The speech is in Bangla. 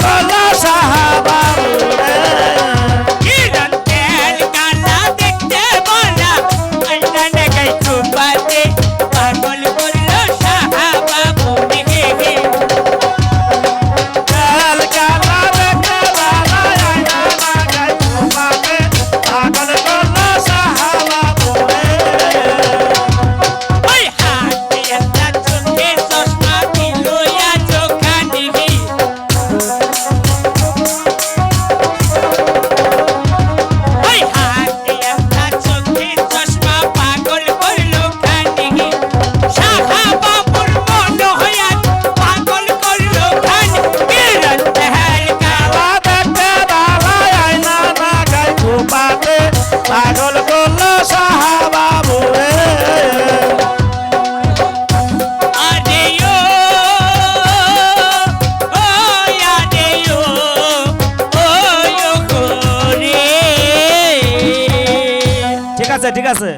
পালা পাগল করল সাহাবাবু রে। ঠিক আছে ঠিক আছে।